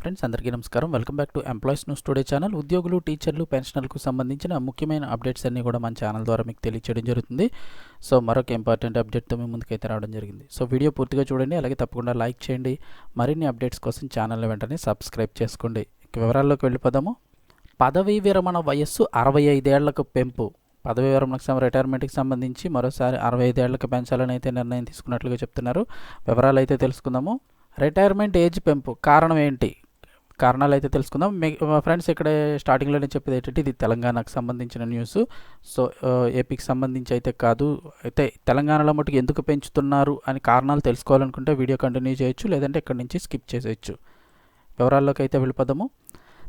Friends అందరికీ నమస్కారం. Welcome back to employees news today channel. ఉద్యోగులు టీచర్లు పెన్షనర్లకు సంబంధించిన ముఖ్యమైన అప్డేట్స్ అన్నీ కూడా మన ఛానల్ ద్వారా మీకు తెలియచేయడం జరుగుతుంది. సో మరొక ఇంపార్టెంట్ అప్డేట్తో మీ ముందుకైతే రావడం జరిగింది. సో వీడియో పూర్తిగా చూడండి. అలాగే తప్పకుండా లైక్ చేయండి. మరిన్ని అప్డేట్స్ కోసం ఛానల్ వెంటనే సబ్స్క్రైబ్ చేసుకోండి. ఇక వివరాల్లోకి వెళ్ళిపోదాము. పదవీ విరమణ వయస్సు అరవై ఐదేళ్ళకు పెంపు. పదవీ విరమణకు సం రిటైర్మెంట్కి సంబంధించి మరోసారి అరవై ఐదేళ్ళకు పెంచాలని అయితే నిర్ణయం తీసుకున్నట్లుగా చెప్తున్నారు. వివరాలు అయితే తెలుసుకుందాము. రిటైర్మెంట్ ఏజ్ పెంపు. కారణం ఏంటి? కారణాలు అయితే తెలుసుకుందాం. మీ ఫ్రెండ్స్ ఇక్కడ స్టార్టింగ్లోనే చెప్పేది ఏంటంటే ఇది తెలంగాణకు సంబంధించిన న్యూస్. సో ఏపీకి సంబంధించి అయితే కాదు అయితే తెలంగాణలో మటుకు ఎందుకు పెంచుతున్నారు అని కారణాలు తెలుసుకోవాలనుకుంటే వీడియో కంటిన్యూ చేయొచ్చు లేదంటే ఇక్కడ నుంచి స్కిప్ చేసేయచ్చు. వివరాల్లోకి అయితే వెళ్ళిపోదాము.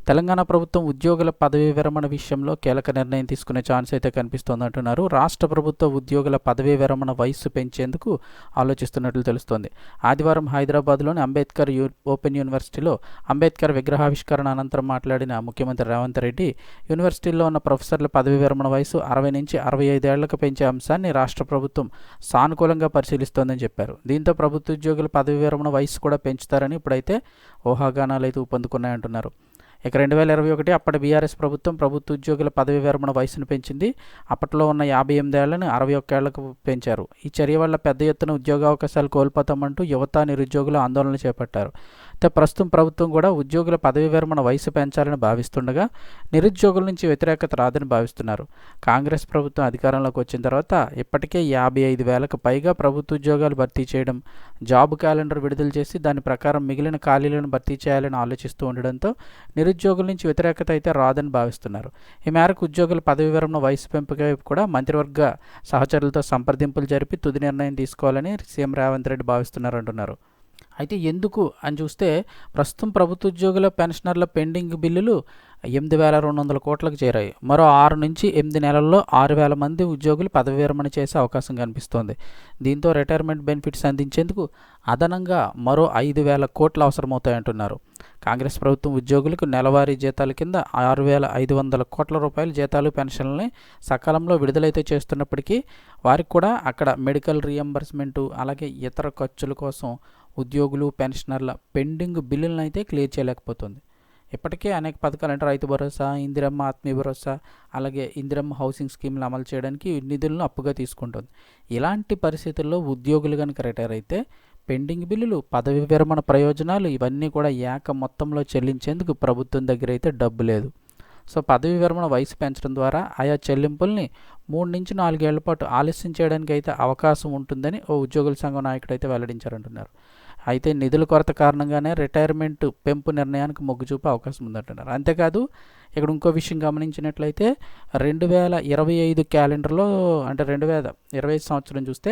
తెలంగాణ ప్రభుత్వం ఉద్యోగుల పదవీ విరమణ విషయంలో కీలక నిర్ణయం తీసుకునే ఛాన్స్ అయితే కనిపిస్తోంది అంటున్నారు. రాష్ట్ర ప్రభుత్వ ఉద్యోగుల పదవీ విరమణ వయస్సు పెంచేందుకు ఆలోచిస్తున్నట్లు తెలుస్తోంది. ఆదివారం హైదరాబాద్లోని అంబేద్కర్ యూ ఓపెన్ యూనివర్సిటీలో అంబేద్కర్ విగ్రహావిష్కరణ అనంతరం మాట్లాడిన ముఖ్యమంత్రి రేవంత్ రెడ్డి యూనివర్సిటీల్లో ఉన్న ప్రొఫెసర్ల పదవీ విరమణ వయసు అరవై నుంచి అరవై ఐదేళ్ళకు పెంచే అంశాన్ని రాష్ట్ర ప్రభుత్వం సానుకూలంగా పరిశీలిస్తోందని చెప్పారు. దీంతో ప్రభుత్వ ఉద్యోగుల పదవీ విరమణ వయసు కూడా పెంచుతారని ఇప్పుడైతే ఊహాగానాలు అయితే ఊపందుకున్నాయంటున్నారు. ఇక రెండు వేల ఇరవై ఒకటి అప్పటి బీఆర్ఎస్ ప్రభుత్వం ప్రభుత్వ ఉద్యోగుల పదవి విరమణ వయసును పెంచింది. అప్పట్లో ఉన్న యాభై ఎనిమిదేళ్ళను అరవై ఒక్కేళ్ళకు పెంచారు. ఈ చర్య వల్ల పెద్ద ఎత్తున ఉద్యోగావకాశాలు కోల్పోతామంటూ యువత నిరుద్యోగులు ఆందోళన చేపట్టారు. ప్రస్తుతం ప్రభుత్వం కూడా ఉద్యోగుల పదవి విరమణ వయసు పెంచాలని భావిస్తుండగా నిరుద్యోగుల నుంచి వ్యతిరేకత రాదని భావిస్తున్నారు. కాంగ్రెస్ ప్రభుత్వం అధికారంలోకి వచ్చిన తర్వాత ఇప్పటికే యాభై ఐదు వేలకు పైగా ప్రభుత్వ ఉద్యోగాలు భర్తీ చేయడం జాబ్ క్యాలెండర్ విడుదల చేసి దాని ప్రకారం మిగిలిన ఖాళీలను భర్తీ చేయాలని ఆలోచిస్తూ ఉండడంతో నిరుద్యోగుల నుంచి వ్యతిరేకత అయితే రాదని భావిస్తున్నారు. ఈ మేరకు ఉద్యోగుల పదవి విరమణ వయసు పెంపుకై కూడా మంత్రివర్గ సహచరులతో సంప్రదింపులు జరిపి తుది నిర్ణయం తీసుకోవాలని సీఎం రేవంత్ రెడ్డి భావిస్తున్నారు అంటున్నారు అయితే ఎందుకు అని చూస్తే ప్రస్తుతం ప్రభుత్వ ఉద్యోగుల పెన్షనర్ల పెండింగ్ బిల్లులు ఎనిమిది వేల రెండు వందల కోట్లకు చేరాయి. మరో ఆరు నుంచి ఎనిమిది నెలల్లో ఆరు వేల మంది ఉద్యోగులు పదవి విరమణ చేసే అవకాశం కనిపిస్తోంది. దీంతో రిటైర్మెంట్ బెనిఫిట్స్ అందించేందుకు అదనంగా మరో ఐదు వేల కోట్లు అవసరమవుతాయంటున్నారు. కాంగ్రెస్ ప్రభుత్వం ఉద్యోగులకు నెలవారీ జీతాల కింద ఆరు వేల ఐదు వందల కోట్ల రూపాయల జీతాలు పెన్షన్లని సకాలంలో విడుదలైతే చేస్తున్నప్పటికీ వారికి కూడా అక్కడ మెడికల్ రీఎంబర్స్మెంటు అలాగే ఇతర ఖర్చుల కోసం ఉద్యోగులు పెన్షనర్ల పెండింగ్ బిల్లులను అయితే క్లియర్ చేయలేకపోతుంది. ఇప్పటికే అనేక పథకాలు అంటే రైతు భరోసా ఇందిరమ్మ ఆత్మీయ భరోసా అలాగే ఇందిరమ్మ హౌసింగ్ స్కీమ్లు అమలు చేయడానికి నిధులను అప్పుగా తీసుకుంటుంది. ఇలాంటి పరిస్థితుల్లో ఉద్యోగులు కనుక రిటైర్ అయితే పెండింగ్ బిల్లులు పదవి విరమణ ప్రయోజనాలు ఇవన్నీ కూడా ఏక మొత్తంలో చెల్లించేందుకు ప్రభుత్వం దగ్గర అయితే డబ్బు లేదు. సో పదవి విరమణ వయసు పెంచడం ద్వారా ఆయా చెల్లింపుల్ని మూడు నుంచి నాలుగేళ్ళ పాటు ఆలస్యం చేయడానికి అయితే అవకాశం ఉంటుందని ఓ ఉద్యోగుల సంఘం నాయకుడు అయితే వెల్లడించారంటున్నారు. అయితే నిధుల కొరత కారణంగానే రిటైర్మెంట్ పెంపు నిర్ణయానికి మొగ్గు చూపే అవకాశం ఉందంటున్నారు. అంతేకాదు ఇక్కడ ఇంకో విషయం గమనించినట్లయితే రెండు వేల ఇరవై ఐదు క్యాలెండర్లో అంటే రెండు వేల ఇరవై ఐదు సంవత్సరం చూస్తే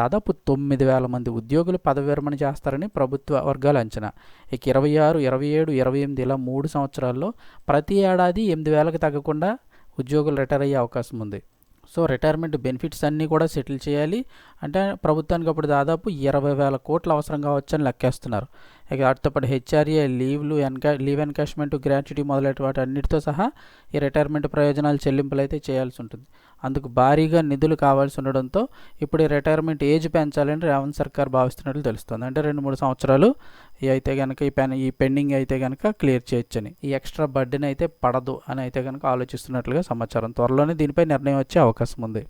దాదాపు తొమ్మిది వేల మంది ఉద్యోగులు పదవి విరమణ చేస్తారని ప్రభుత్వ వర్గాల అంచనా. ఇక ఇరవై ఆరు ఇరవై ఏడు ఇరవై ఎనిమిది ఇలా మూడు సంవత్సరాల్లో ప్రతి ఏడాది ఎనిమిది వేలకు తగ్గకుండా ఉద్యోగులు రిటైర్ అయ్యే అవకాశం ఉంది. సో రిటైర్మెంట్ బెనిఫిట్స్ అన్నీ కూడా సెటిల్ చేయాలి. అంటే ప్రభుత్వానికి అప్పుడు దాదాపు ఇరవై వేల కోట్లు అవసరం కావచ్చని లెక్కేస్తున్నారు. ఇక వాటితో పాటు హెచ్ఆర్ఏ లీవ్లు ఎన్కా లీవ్ ఎన్కాష్మెంట్ గ్రాట్యుటీ మొదలైన వాటి అన్నిటితో సహా ఈ రిటైర్మెంట్ ప్రయోజనాలు చెల్లింపులు అయితే చేయాల్సి ఉంటుంది. అందుకు భారీగా నిధులు కావాల్సి ఉండడంతో ఇప్పుడు ఈ రిటైర్మెంట్ ఏజ్ పెంచాలని రేవంత్ సర్కార్ భావిస్తున్నట్లు తెలుస్తుంది. అంటే రెండు మూడు సంవత్సరాలు అయితే కనుక ఈ పెన్ ఈ పెండింగ్ అయితే కనుక క్లియర్ చేయొచ్చని. ఈ ఎక్స్ట్రా బర్డెన్ అయితే పడదు అని అయితే కనుక ఆలోచిస్తున్నట్లుగా సమాచారం. త్వరలోనే దీనిపై నిర్ణయం వచ్చే అవకాశం ఉంది.